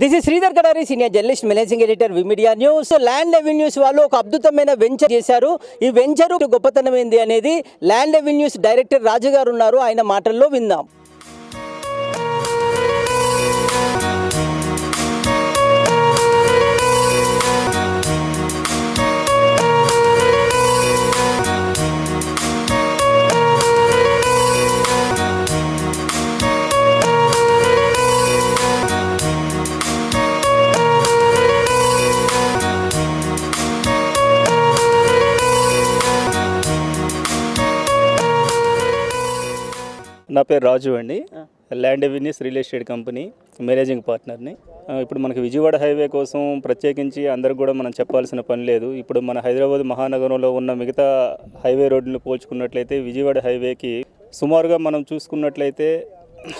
This is Sridhar Kadari senior journalist managing editor media news land revenues వాళ్ళు ఒక అద్భుతమైన venture చేశారు. ఈ వెంచర్ గొప్పతనం ఏంది అనేది ల్యాండ్ రెవెన్యూస్ డైరెక్టర్ రాజు గారు ఉన్నారు. ఆయన మాటల్లో విందాం. నా పేరు రాజు అండి. Land avenues real estate company managing పార్ట్నర్ని. ఇప్పుడు మనకి విజయవాడ హైవే కోసం ప్రత్యేకించి అందరికి కూడా మనం చెప్పాల్సిన పని లేదు. ఇప్పుడు మన హైదరాబాద్ మహానగరంలో ఉన్న మిగతా హైవే రోడ్లను పోల్చుకున్నట్లయితే విజయవాడ హైవేకి సుమారుగా మనం చూసుకున్నట్లయితే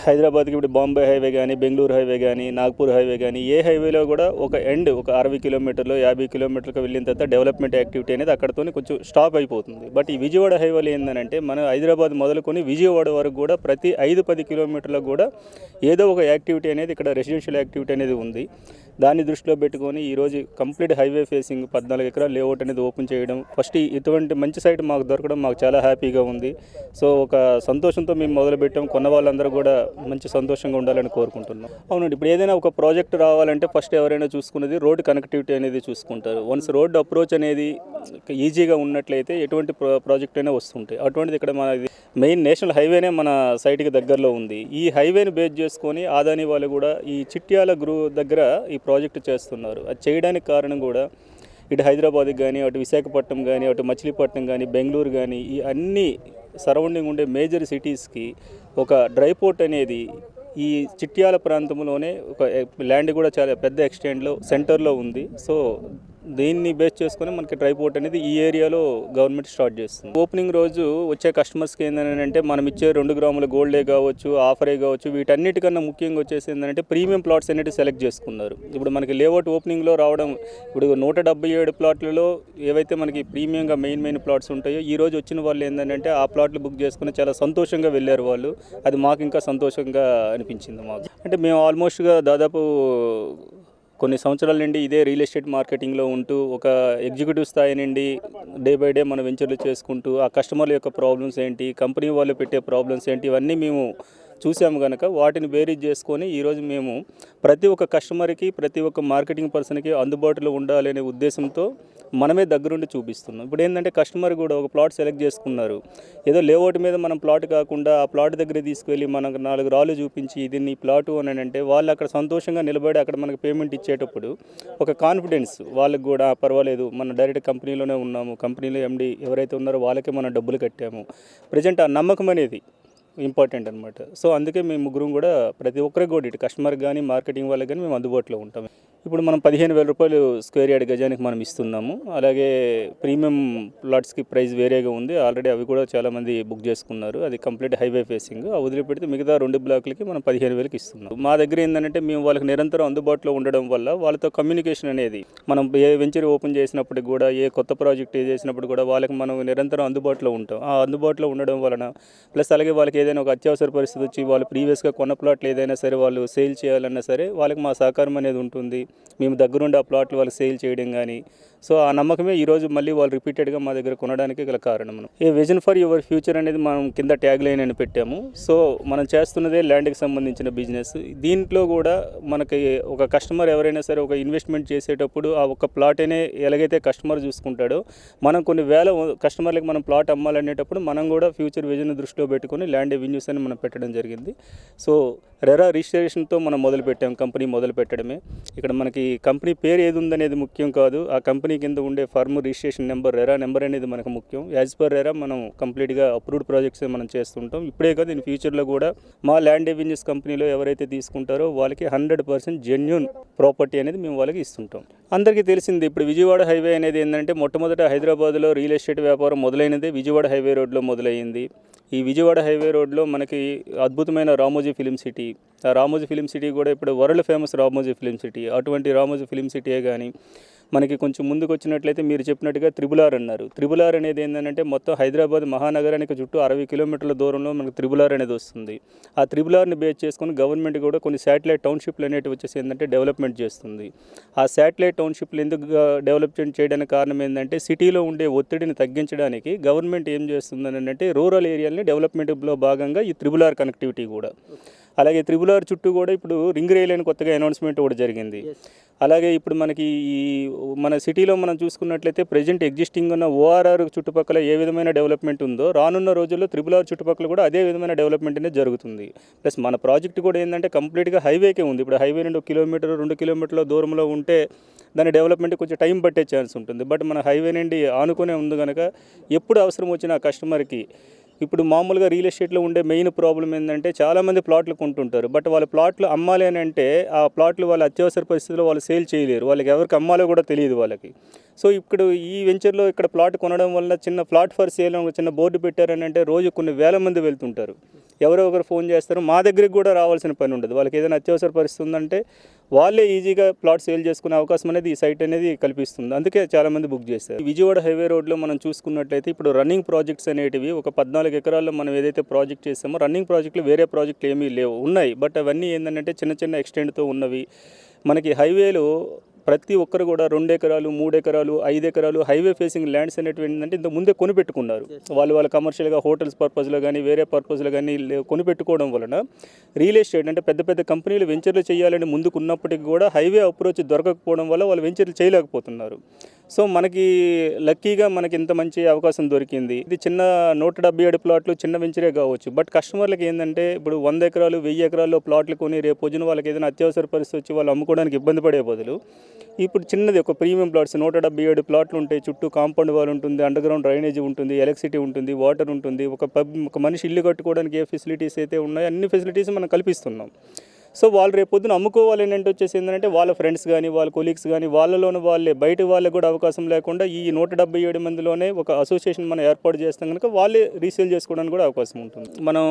హైదరాబాద్కి ఇప్పుడు బాంబే హైవే కానీ బెంగళూరు హైవే కానీ నాగ్పూర్ హైవే కానీ ఏ హైవేలో కూడా ఒక ఎండ్ ఒక అరవై కిలోమీటర్లు యాభై కిలోమీటర్లకు వెళ్ళిన తర్వాత డెవలప్మెంట్ యాక్టివిటీ అనేది అక్కడతోనే కొంచెం స్టాప్ అయిపోతుంది. బట్ ఈ విజయవాడ హైవేలో ఏంటంటే మన హైదరాబాద్ మొదలుకొని విజయవాడ వరకు కూడా ప్రతి ఐదు పది కిలోమీటర్లకు కూడా ఏదో ఒక యాక్టివిటీ అనేది ఇక్కడ రెసిడెన్షియల్ యాక్టివిటీ అనేది ఉంది. దాన్ని దృష్టిలో పెట్టుకొని ఈరోజు కంప్లీట్ హైవే ఫేసింగ్ పద్నాలుగు ఎకరాల లేఅవుట్ అనేది ఓపెన్ చేయడం. ఫస్ట్ ఇటువంటి మంచి సైట్ మాకు దొరకడం మాకు చాలా హ్యాపీగా ఉంది. సో ఒక సంతోషంతో మేము మొదలుపెట్టాం. కొన్న వాళ్ళందరూ కూడా మంచి సంతోషంగా ఉండాలని కోరుకుంటున్నాం. అవునండి ఇప్పుడు ఏదైనా ఒక ప్రాజెక్ట్ రావాలంటే ఫస్ట్ ఎవరైనా చూసుకునేది రోడ్ కనెక్టివిటీ అనేది చూసుకుంటారు. వన్స్ రోడ్ అప్రోచ్ అనేది ఈజీగా ఉన్నట్లయితే ఎటువంటి ప్రాజెక్ట్ అయినా వస్తుంటాయి. అటువంటిది ఇక్కడ మన మెయిన్ నేషనల్ హైవేనే మన సైట్కి దగ్గరలో ఉంది. ఈ హైవేని బేస్ చేసుకొని ఆదాని వాళ్ళు కూడా ఈ చిట్యాల గ్రూ దగ్గర ఈ ప్రాజెక్ట్ చేస్తున్నారు. అది చేయడానికి కారణం కూడా ఇటు హైదరాబాద్కి కానీ అటు విశాఖపట్నం కానీ అటు మచిలీపట్నం కానీ బెంగళూరు కానీ ఈ అన్ని సరౌండింగ్ ఉండే మేజర్ సిటీస్కి ఒక డ్రై పోర్ట్ అనేది ఈ చిట్యాల ప్రాంతంలోనే ఒక ల్యాండ్ కూడా చాలా పెద్ద ఎక్స్టెండ్లో సెంటర్లో ఉంది. సో దీన్ని బేస్ చేసుకొని మనకి డ్రైపోర్ట్ అనేది ఈ ఏరియాలో గవర్నమెంట్ స్టార్ట్ చేస్తుంది. ఓపెనింగ్ రోజు వచ్చే కస్టమర్స్కి ఏంటంటే మనం ఇచ్చే రెండు గ్రాముల గోల్డే కావచ్చు ఆఫరే కావచ్చు వీటన్నిటికన్నా ముఖ్యంగా వచ్చేసి ఏంటంటే ప్రీమియం ప్లాట్స్ అనేవి సెలెక్ట్ చేసుకున్నారు. ఇప్పుడు మనకి లేఅవుట్ ఓపెనింగ్లో రావడం ఇప్పుడు నూట డెబ్బై ఏడు ప్లాట్లలో ఏవైతే మనకి ప్రీమియంగా మెయిన్ మెయిన్ ప్లాట్స్ ఉంటాయో ఈ రోజు వచ్చిన వాళ్ళు ఏంటంటే ఆ ప్లాట్లు బుక్ చేసుకుని చాలా సంతోషంగా వెళ్ళారు వాళ్ళు. అది మాకు ఇంకా సంతోషంగా అనిపించింది మాకు. అంటే మేము ఆల్మోస్ట్గా దాదాపు కొన్ని సంవత్సరాల నుండి ఇదే రియల్ ఎస్టేట్ మార్కెటింగ్లో ఉంటూ ఒక ఎగ్జిక్యూటివ్ స్థాయి నుండి డే బై డే మన వెంచర్లు చేసుకుంటూ ఆ కస్టమర్ల యొక్క ప్రాబ్లమ్స్ ఏంటి కంపెనీ వాళ్ళు పెట్టే ప్రాబ్లమ్స్ ఏంటి ఇవన్నీ మేము చూసాము కనుక వాటిని బేరీజ్ చేసుకొని ఈరోజు మేము ప్రతి ఒక్క కస్టమర్కి ప్రతి ఒక్క మార్కెటింగ్ పర్సన్కి అందుబాటులో ఉండాలనే ఉద్దేశంతో మనమే దగ్గరుండి చూపిస్తున్నాం. ఇప్పుడు ఏంటంటే కస్టమర్ కూడా ఒక ప్లాట్ సెలెక్ట్ చేసుకున్నారు. ఏదో లేఅవుట్ మీద మనం ప్లాట్ కాకుండా ఆ ప్లాట్ దగ్గర తీసుకెళ్ళి మనకు నాలుగు రాళ్ళు చూపించి ఇది నీ ప్లాటు అని అంటే వాళ్ళు అక్కడ సంతోషంగా నిలబడి అక్కడ మనకు పేమెంట్ ఇచ్చేటప్పుడు ఒక కాన్ఫిడెన్స్ వాళ్ళకి కూడా పర్వాలేదు మన డైరెక్ట్ కంపెనీలోనే ఉన్నాము. కంపెనీలో ఎండి ఎవరైతే ఉన్నారో వాళ్ళకే మనం డబ్బులు కట్టాము. ప్రజెంట్ ఆ నమ్మకం అనేది ఇంపార్టెంట్ అనమాట సో అందుకే మేము ముగ్గురం కూడా ప్రతి ఒక్కరికి కూడా ఇటు కస్టమర్ కానీ మార్కెటింగ్ వాళ్ళకి కానీ మేము అందుబాటులో ఉంటాం. ఇప్పుడు మనం పదిహేను వేల రూపాయలు స్క్వేర్ యార్డ్ గజానికి మనం ఇస్తున్నాము. అలాగే ప్రీమియం ప్లాట్స్కి ప్రైస్ వేరేగా ఉంది. ఆల్రెడీ అవి కూడా చాలామంది బుక్ చేసుకున్నారు. అది కంప్లీట్ హైవే ఫేసింగ్. ఆ వదిలిపెడితే మిగతా రెండు బ్లాకులకి మనం పదిహేను వేలకి ఇస్తున్నాం. మా దగ్గర ఏంటంటే మేము వాళ్ళకి నిరంతరం అందుబాటులో ఉండడం వల్ల వాళ్ళతో కమ్యూనికేషన్ అనేది మనం ఏ వెంచర్ ఓపెన్ చేసినప్పటికి కూడా ఏ కొత్త ప్రాజెక్ట్ చేసినప్పుడు కూడా వాళ్ళకి మనం నిరంతరం అందుబాటులో ఉంటాం. ఆ అందుబాటులో ఉండడం వలన ప్లస్ అలాగే వాళ్ళకి ఏదైనా ఒక అత్యవసర పరిస్థితి వచ్చి వాళ్ళు ప్రీవియస్గా కొన్న ప్లాట్లు ఏదైనా సరే వాళ్ళు సేల్ చేయాలన్నా సరే వాళ్ళకి మా సహకారం అనేది ఉంటుంది. మేము దగ్గరుండి ఆ ప్లాట్లు వాళ్ళకి సేల్ చేయడం కానీ సో ఆ నమ్మకమే ఈరోజు మళ్ళీ వాళ్ళు రిపీటెడ్గా మా దగ్గర కొనడానికి గల కారణం. A vision for your future అనేది మనం కింద ట్యాగ్ లైన్ అని పెట్టాము. సో మనం చేస్తున్నదే ల్యాండ్కి సంబంధించిన బిజినెస్. దీంట్లో కూడా మనకి ఒక కస్టమర్ ఎవరైనా సరే ఒక ఇన్వెస్ట్మెంట్ చేసేటప్పుడు ఆ ఒక ప్లాట్ అనే ఎలాగైతే కస్టమర్ చూసుకుంటాడో మనం కొన్ని వేల కస్టమర్లకు మనం ప్లాట్ అమ్మాలనేటప్పుడు మనం కూడా ఫ్యూచర్ విజన్ దృష్టిలో పెట్టుకొని ల్యాండ్ రెవెన్యూస్ అని మనం పెట్టడం జరిగింది. సో రెరా రిజిస్ట్రేషన్తో మనం మొదలుపెట్టాం కంపెనీ మొదలు పెట్టడమే ఇక్కడ మనకి కంపెనీ పేరు ఏది ఉందనేది ముఖ్యం కాదు. ఆ కంపెనీ కింద ఉండే firm registration number RERA number అనేది మనకు ముఖ్యం. యాజ్ పర్ రెరా మనం కంప్లీట్గా అప్రూవ్డ్ ప్రాజెక్ట్స్ మనం చేస్తుంటాం. ఇప్పుడే కాదు ఇన్ ఫ్యూచర్లో కూడా మా ల్యాండ్ ఎవెన్యూస్ కంపెనీలో ఎవరైతే తీసుకుంటారో వాళ్ళకి హండ్రెడ్ పర్సెంట్ జెన్యున్ ప్రాపర్టీ అనేది మేము వాళ్ళకి ఇస్తుంటాం. అందరికీ తెలిసింది ఇప్పుడు విజయవాడ హైవే అనేది ఏంటంటే మొట్టమొదట హైదరాబాద్లో రియల్ ఎస్టేట్ వ్యాపారం మొదలైనదే విజయవాడ హైవే రోడ్లో మొదలైంది ఈ విజయవాడ హైవే రోడ్లో మనకి అద్భుతమైన Ramoji film city city Ramoji film city కూడా ఇప్పుడు world famous Ramoji film city. అటువంటి రామోజీ ఫిలిం సిటీయే కానీ మనకి కొంచెం ముందుకు వచ్చినట్లయితే మీరు చెప్పినట్టుగా త్రిబుల్ ఆర్ అన్నారు. త్రిబులార్ ఆర్ అనేది ఏంటంటే మొత్తం హైదరాబాద్ మహానగరానికి చుట్టూ అరవై కిలోమీటర్ల దూరంలో మనకు త్రిబుల్ ఆర్ అనేది వస్తుంది. ఆ త్రిబుల్ ఆర్ని బేస్ చేసుకొని గవర్నమెంట్ కూడా కొన్ని శాటిలైట్ టౌన్షిప్లు అనేవి వచ్చేసి ఏంటంటే డెవలప్మెంట్ చేస్తుంది. ఆ శాటిలైట్ టౌన్షిప్లు ఎందుకు డెవలప్మెంట్ చేయడానికి కారణం ఏంటంటే సిటీలో ఉండే ఒత్తిడిని తగ్గించడానికి గవర్నమెంట్ ఏం చేస్తుంది అంటే రూరల్ ఏరియాలని డెవలప్మెంట్లో భాగంగా ఈ త్రిబుల్ ఆర్ కనెక్టివిటీ కూడా. అలాగే త్రిబుల్ ఆర్ చుట్టూ కూడా ఇప్పుడు రింగ్ రైల్ అని కొత్తగా అనౌన్స్మెంట్ కూడా జరిగింది. అలాగే ఇప్పుడు మనకి ఈ మన సిటీలో మనం చూసుకున్నట్లయితే ప్రజెంట్ ఎగ్జిస్టింగ్ ఉన్న ఓఆర్ఆర్ చుట్టుపక్కల ఏ విధమైన డెవలప్మెంట్ ఉందో రానున్న రోజుల్లో త్రిబుల్ ఆర్ చుట్టుపక్కల కూడా అదే విధమైన డెవలప్మెంట్ అనేది జరుగుతుంది. ప్లస్ మన ప్రాజెక్ట్ కూడా ఏంటంటే కంప్లీట్గా హైవేకే ఉంది. ఇప్పుడు హైవే నుండి ఒక కిలోమీటర్ రెండు కిలోమీటర్ల దూరంలో ఉంటే దాని డెవలప్మెంట్ కొంచెం టైం పట్టే ఛాన్స్ ఉంటుంది. బట్ మన హైవే నుండి ఆనుకునే ఉంది కనుక ఎప్పుడు అవసరం వచ్చిన కస్టమర్కి ఇప్పుడు మామూలుగా రియల్ ఎస్టేట్లో ఉండే మెయిన్ ప్రాబ్లం ఏంటంటే చాలామంది ప్లాట్లు కొంటుంటారు. బట్ వాళ్ళ ప్లాట్లు అమ్మాలి అని అంటే ఆ ప్లాట్లు వాళ్ళ అత్యవసర పరిస్థితుల్లో వాళ్ళు సేల్ చేయలేరు. వాళ్ళకి ఎవరికి అమ్మాలో కూడా తెలియదు వాళ్ళకి. సో ఇప్పుడు ఈ వెంచర్లో ఇక్కడ ప్లాట్ కొనడం వల్ల చిన్న ప్లాట్ ఫర్ సేల్ చిన్న బోర్డు పెట్టారని అంటే రోజు కొన్ని వేల మంది వెళ్తుంటారు. ఎవరో ఒకరు ఫోన్ చేస్తారు. మా దగ్గరికి కూడా రావాల్సిన పని ఉండదు. వాళ్ళకి ఏదైనా అత్యవసర పరిస్థితి ఉందంటే వాళ్ళే ఈజీగా ప్లాట్ సేల్ చేసుకునే అవకాశం అనేది ఈ సైట్ అనేది కల్పిస్తుంది. అందుకే చాలామంది బుక్ చేస్తారు విజయవాడ హైవే రోడ్లో మనం చూసుకున్నట్లయితే ఇప్పుడు రన్నింగ్ ప్రాజెక్ట్స్ అనేటివి ఒక పద్నాలుగు ఎకరాల్లో మనం ఏదైతే ప్రాజెక్ట్ చేస్తామో రన్నింగ్ ప్రాజెక్టులు వేరే ప్రాజెక్టులు ఏమీ లేవు. ఉన్నాయి. బట్ అవన్నీ ఏంటంటే చిన్న చిన్న ఎక్స్టెంట్తో ఉన్నవి. మనకి హైవేలో ప్రతి ఒక్కరు కూడా రెండు ఎకరాలు మూడు ఎకరాలు ఐదు ఎకరాలు హైవే ఫేసింగ్ ల్యాండ్స్ అనేటివి ఏంటంటే ఇంత ముందే కొనిపెట్టుకున్నారు. వాళ్ళు వాళ్ళ కమర్షియల్గా హోటల్స్ పర్పస్లో కానీ వేరే పర్పస్లో కానీ కొనిపెట్టుకోవడం వలన రియల్ ఎస్టేట్ అంటే పెద్ద పెద్ద కంపెనీలు వెంచర్లు చేయాలని ముందుకు ఉన్నప్పటికీ కూడా హైవే అప్రోచ్ దొరకకపోవడం వల్ల వాళ్ళు వెంచర్లు చేయలేకపోతున్నారు. సో మనకి లక్కీగా మనకి ఇంత మంచి అవకాశం దొరికింది. ఇది చిన్న నూట డెబ్బై ఏడు ప్లాట్లు చిన్న వెంచరే కావచ్చు. బట్ కస్టమర్లకి ఏంటంటే ఇప్పుడు వంద ఎకరాలు వెయ్యి ఎకరాల్లో ప్లాట్లు కొని రేపు పొద్దున వాళ్ళకి ఏదైనా అత్యవసర పరిస్థితి వచ్చి వాళ్ళు అమ్ముకోవడానికి ఇబ్బంది పడే బదులు ఇప్పుడు చిన్నది ఒక ప్రీమియం ప్లాట్స్ నూట డెబ్బై ఏడు ప్లాట్లు ఉంటాయి. చుట్టూ కాంపౌండ్ వాల్ ఉంటుంది అండర్ గ్రౌండ్ డ్రైనేజ్ ఉంటుంది ఎలక్ట్రిసిటీ ఉంటుంది వాటర్ ఉంటుంది. ఒక పబ్ ఒక మనిషి ఇల్లు కట్టుకోవడానికి ఏ ఫెసిలిటీస్ అయితే ఉన్నాయో అన్ని ఫెసిలిటీస్ మనం కల్పిస్తున్నాం. సో వాళ్ళు రేపు పొద్దున అమ్ముకోవాలి అంటే వచ్చేసి ఏంటంటే వాళ్ళ ఫ్రెండ్స్ కానీ వాళ్ళ కొలీగ్స్ కానీ వాళ్ళలోని వాళ్ళే. బయట వాళ్ళకి కూడా అవకాశం లేకుండా ఈ నూట డెబ్బై ఏడు మందిలోనే ఒక అసోసియేషన్ మనం ఏర్పాటు చేస్తాం కనుక వాళ్ళే రీసేల్ చేసుకోవడానికి కూడా అవకాశం ఉంటుంది. మనం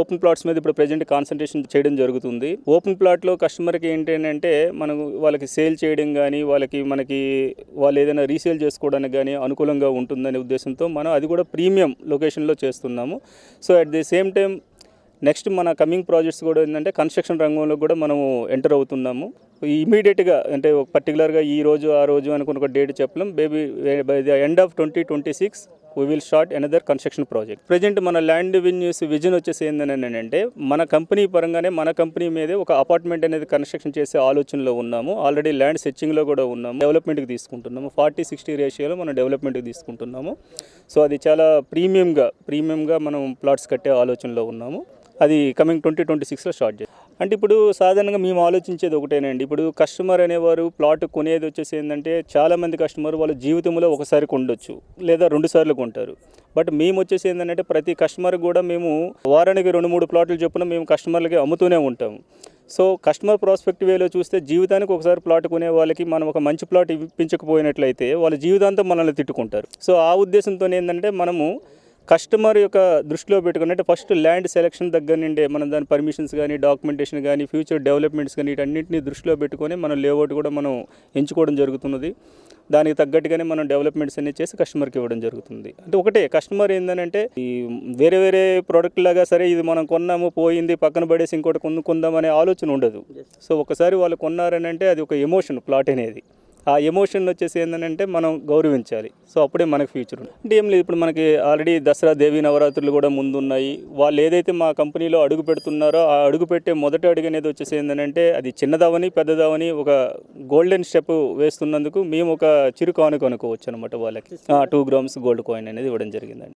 ఓపెన్ ప్లాట్స్ మీద ఇప్పుడు ప్రజెంట్ కాన్సన్ట్రేషన్ చేయడం జరుగుతుంది. ఓపెన్ ప్లాట్లో కస్టమర్కి ఏంటి అంటే మనం వాళ్ళకి సేల్ చేయడం కానీ వాళ్ళకి మనకి వాళ్ళు ఏదైనా రీసేల్ చేసుకోవడానికి కానీ అనుకూలంగా ఉంటుందనే ఉద్దేశంతో మనం అది కూడా ప్రీమియం లొకేషన్లో చేస్తున్నాము. So at the same time next మన కమింగ్ ప్రాజెక్ట్స్ కూడా ఏంటంటే కన్స్ట్రక్షన్ రంగంలో కూడా మనము ఎంటర్ అవుతున్నాము. ఇమీడియట్గా అంటే ఒక పర్టికులర్గా ఈ రోజు ఆ రోజు అనుకున్న ఒక డేట్ చెప్పలేం. Maybe by the end of twenty twenty six we will start another construction project present మన ల్యాండ్ వెన్యూస్ విజన్ వచ్చేసి ఏందని అంటే మన కంపెనీ పరంగానే మన కంపెనీ మీదే ఒక అపార్ట్మెంట్ అనేది కన్స్ట్రక్షన్ చేసే ఆలోచనలో ఉన్నాము. ఆల్రెడీ ల్యాండ్ సెర్చింగ్లో కూడా ఉన్నాము. డెవలప్మెంట్కి తీసుకుంటున్నాము. ఫార్టీ సిక్స్టీ రేషియోలో మనం డెవలప్మెంట్కి తీసుకుంటున్నాము. సో అది చాలా ప్రీమియంగా ప్రీమియంగా మనం ప్లాట్స్ కట్టే ఆలోచనలో ఉన్నాము. అది కమింగ్ ట్వంటీ ట్వంటీ సిక్స్లో స్టార్ట్ చేస్తాం అంటే ఇప్పుడు సాధారణంగా మేము ఆలోచించేది ఒకటేనండి. ఇప్పుడు కస్టమర్ అనేవారు ప్లాట్ కొనేది వచ్చేసి ఏంటంటే చాలామంది కస్టమర్ వాళ్ళ జీవితంలో ఒకసారి కొండొచ్చు లేదా రెండు సార్లు కొంటారు. బట్ మేము వచ్చేసి ఏంటంటే ప్రతి కస్టమర్ కూడా మేము వారానికి రెండు మూడు ప్లాట్లు చొప్పున మేము కస్టమర్లకి అమ్ముతూనే ఉంటాము. సో కస్టమర్ ప్రాస్పెక్ట్ వేలో చూస్తే జీవితానికి ఒకసారి ప్లాట్ కొనే వాళ్ళకి మనం ఒక మంచి ప్లాట్ ఇప్పించకపోయినట్లయితే వాళ్ళ జీవితాంతం మనల్ని తిట్టుకుంటారు. సో ఆ ఉద్దేశంతో ఏంటంటే మనము కస్టమర్ యొక్క దృష్టిలో పెట్టుకుని అంటే ఫస్ట్ ల్యాండ్ సెలక్షన్ దగ్గర నుండే మనం దాని పర్మిషన్స్ కానీ డాక్యుమెంటేషన్ కానీ ఫ్యూచర్ డెవలప్మెంట్స్ కానీ వీటన్నింటినీ దృష్టిలో పెట్టుకొని మనం లేఅవుట్ కూడా మనం ఎంచుకోవడం జరుగుతున్నది. దానికి తగ్గట్టుగానే మనం డెవలప్మెంట్స్ అన్ని చేసి కస్టమర్కి ఇవ్వడం జరుగుతుంది. అంటే ఒకటే కస్టమర్ ఏంటంటే ఈ వేరే వేరే ప్రోడక్ట్ లాగా సరే ఇది మనం కొన్నాము పోయింది పక్కన పడేసి ఇంకోటి కొనుక్కుందాం అనే ఆలోచన ఉండదు. సో ఒకసారి వాళ్ళు కొన్నారని అంటే అది ఒక ఎమోషన్ ప్లాట్ అనేది. ఆ ఎమోషన్ వచ్చేసి ఏంటంటే మనం గౌరవించాలి. సో అప్పుడే మనకు ఫ్యూచర్ ఉంది. అంటే ఏం లేదు ఇప్పుడు మనకి ఆల్రెడీ దసరా దేవి నవరాత్రులు కూడా ముందున్నాయి. వాళ్ళు ఏదైతే మా కంపెనీలో అడుగు పెడుతున్నారో ఆ అడుగు పెట్టే మొదటి అడుగు అనేది వచ్చేసి ఏంటంటే అది చిన్నదవని పెద్దదవని ఒక గోల్డెన్ స్టెప్ వేస్తున్నందుకు మేము ఒక చిరు కానుక అనుకోవచ్చు అనమాట వాళ్ళకి. టూ గ్రామ్స్ గోల్డ్ కాయిన్ అనేది ఇవ్వడం జరిగిందండి.